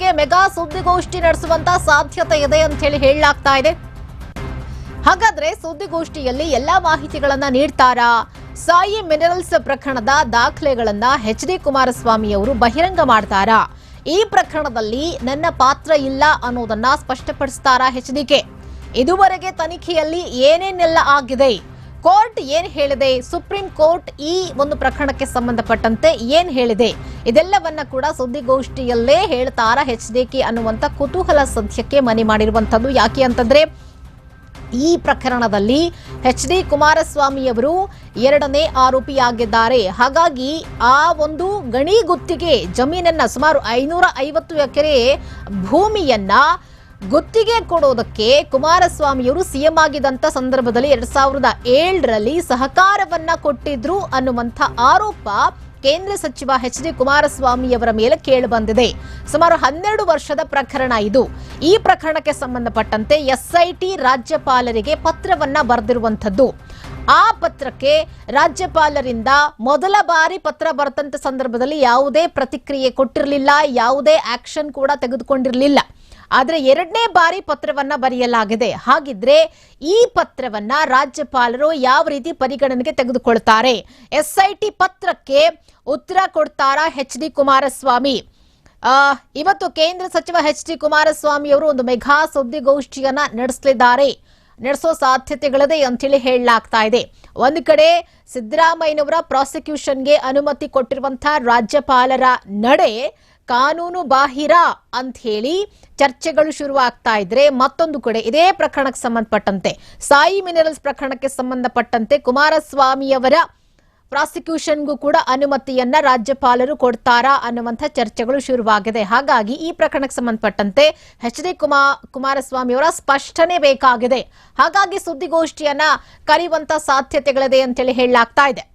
K mega ಸುದ್ದಿಗೋಷ್ಠಿ ನಡೆಸುವಂತ ಸಾಧ್ಯತೆ ಇದೆ ಅಂತ ಹೇಳಿ ಹೇಳಲಾಗ್ತಾ ಇದೆ. ಹಾಗಾದ್ರೆ ಸುದ್ದಿಗೋಷ್ಠಿಯಲ್ಲಿ ಎಲ್ಲಾ ಮಾಹಿತಿಗಳನ್ನ ನೀಡ್ತಾರಾ? ಸಾಯಿ ಮಿನರಲ್ಸ್ ಪ್ರಕರಣದ ದಾಖಲೆಗಳನ್ನ ಎಚ್ ಡಿ ಕುಮಾರಸ್ವಾಮಿ ಅವರು ಬಹಿರಂಗ ಮಾಡ್ತಾರಾ? ಈ ಪ್ರಕರಣದಲ್ಲಿ ನನ್ನ ಪಾತ್ರ ಇಲ್ಲ ಅನ್ನೋದನ್ನ ಸ್ಪಷ್ಟಪಡಿಸ್ತಾರಾ ಎಚ್ ಕೆ? ಇದುವರೆಗೆ ತನಿಖೆಯಲ್ಲಿ ಏನೇನೆಲ್ಲ ಆಗಿದೆ? ಕೋರ್ಟ್ ಏನ್ ಹೇಳಿದೆ? ಸುಪ್ರೀಂ ಕೋರ್ಟ್ ಈ ಒಂದು ಪ್ರಕರಣಕ್ಕೆ ಸಂಬಂಧಪಟ್ಟಂತೆ ಏನ್ ಹೇಳಿದೆ? ಇದೆಲ್ಲವನ್ನ ಕೂಡ ಸುದ್ದಿಗೋಷ್ಠಿಯಲ್ಲೇ ಹೇಳ್ತಾರಾ ಎಚ್ ಕೆ ಅನ್ನುವಂತ ಕುತೂಹಲ ಸದ್ಯಕ್ಕೆ ಮನೆ ಮಾಡಿರುವಂತದ್ದು ಯಾಕೆ ಅಂತಂದ್ರೆ, ಈ ಪ್ರಕರಣದಲ್ಲಿ ಎಚ್ ಡಿ ಕುಮಾರಸ್ವಾಮಿ ಅವರು ಎರಡನೇ ಆರೋಪಿಯಾಗಿದ್ದಾರೆ. ಹಾಗಾಗಿ ಆ ಒಂದು ಗಣಿ ಗುತ್ತಿಗೆ ಜಮೀನನ್ನ ಸುಮಾರು ಐನೂರ ಐವತ್ತು ಎಕರೆ ಭೂಮಿಯನ್ನ ಗುತ್ತಿಗೆ ಕೊಡೋದಕ್ಕೆ ಕುಮಾರಸ್ವಾಮಿಯವರು ಸಿಎಂ ಆಗಿದ್ದಂಥ ಸಂದರ್ಭದಲ್ಲಿ ಎರಡ್ ಸಾವಿರದ ಏಳರಲ್ಲಿ ಸಹಕಾರವನ್ನ ಕೊಟ್ಟಿದ್ರು ಅನ್ನುವಂಥ ಆರೋಪ ಕೇಂದ್ರ ಸಚಿವ ಎಚ್ ಡಿ ಕುಮಾರಸ್ವಾಮಿಯವರ ಮೇಲೆ ಕೇಳಿಬಂದಿದೆ ಸುಮಾರು ಹನ್ನೆರಡು ವರ್ಷದ ಪ್ರಕರಣ ಇದು. ಈ ಪ್ರಕರಣಕ್ಕೆ ಸಂಬಂಧಪಟ್ಟಂತೆ ಎಸ್ಐಟಿ ರಾಜ್ಯಪಾಲರಿಗೆ ಪತ್ರವನ್ನ ಬರೆದಿರುವಂಥದ್ದು. ಆ ಪತ್ರಕ್ಕೆ ರಾಜ್ಯಪಾಲರಿಂದ ಮೊದಲ ಬಾರಿ ಪತ್ರ ಬರ್ತಂತ ಸಂದರ್ಭದಲ್ಲಿ ಯಾವುದೇ ಪ್ರತಿಕ್ರಿಯೆ ಕೊಟ್ಟಿರಲಿಲ್ಲ, ಯಾವುದೇ ಆಕ್ಷನ್ ಕೂಡ ತೆಗೆದುಕೊಂಡಿರಲಿಲ್ಲ. ಆದ್ರೆ ಎರಡನೇ ಬಾರಿ ಪತ್ರವನ್ನ ಬರೆಯಲಾಗಿದೆ. ಹಾಗಿದ್ರೆ ಈ ಪತ್ರವನ್ನ ರಾಜ್ಯಪಾಲರು ಯಾವ ರೀತಿ ಪರಿಗಣನೆಗೆ ತೆಗೆದುಕೊಳ್ತಾರೆ? ಎಸ್ಐಟಿ ಪತ್ರಕ್ಕೆ ಉತ್ತರ ಕೊಡ್ತಾರಾ ಎಚ್ ಡಿ ಕುಮಾರಸ್ವಾಮಿ? ಇವತ್ತು ಕೇಂದ್ರ ಸಚಿವ ಎಚ್ ಡಿ ಕುಮಾರಸ್ವಾಮಿ ಅವರು ಒಂದು ಮೆಘಾ ಸುದ್ದಿಗೋಷ್ಠಿಯನ್ನ ನಡೆಸಲಿದ್ದಾರೆ. ನಡೆಸೋ ಸಾಧ್ಯತೆಗಳಿದೆ ಅಂತೇಳಿ ಹೇಳಲಾಗ್ತಾ ಇದೆ. ಒಂದು ಕಡೆ ಸಿದ್ದರಾಮಯ್ಯನವರ ಪ್ರಾಸಿಕ್ಯೂಷನ್ಗೆ ಅನುಮತಿ ಕೊಟ್ಟಿರುವಂತಹ ರಾಜ್ಯಪಾಲರ ನಡೆ ಕಾನೂನು ಬಾಹಿರ ಅಂತ ಹೇಳಿ ಚರ್ಚೆಗಳು ಶುರುವಾಗ್ತಾ ಇದ್ರೆ ಮತ್ತೊಂದು ಕಡೆ ಇದೇ ಪ್ರಕರಣಕ್ಕೆ ಸಂಬಂಧಪಟ್ಟಂತೆ, ಸಾಯಿ ಮಿನರಲ್ಸ್ ಪ್ರಕರಣಕ್ಕೆ ಸಂಬಂಧಪಟ್ಟಂತೆ ಕುಮಾರಸ್ವಾಮಿಯವರ ಪ್ರಾಸಿಕ್ಯೂಷನ್ಗೂ ಕೂಡ ಅನುಮತಿಯನ್ನ ರಾಜ್ಯಪಾಲರು ಕೊಡ್ತಾರಾ ಅನ್ನುವಂಥ ಚರ್ಚೆಗಳು ಶುರುವಾಗಿದೆ. ಹಾಗಾಗಿ ಈ ಪ್ರಕರಣಕ್ಕೆ ಸಂಬಂಧಪಟ್ಟಂತೆ ಎಚ್ ಡಿ ಕುಮಾ, ಕುಮಾರಸ್ವಾಮಿಯವರ ಸ್ಪಷ್ಟನೆ ಬೇಕಾಗಿದೆ. ಹಾಗಾಗಿ ಸುದ್ದಿಗೋಷ್ಠಿಯನ್ನ ಕರೆಯುವಂತ ಸಾಧ್ಯತೆಗಳಿದೆ ಅಂತೇಳಿ ಹೇಳಲಾಗ್ತಾ ಇದೆ.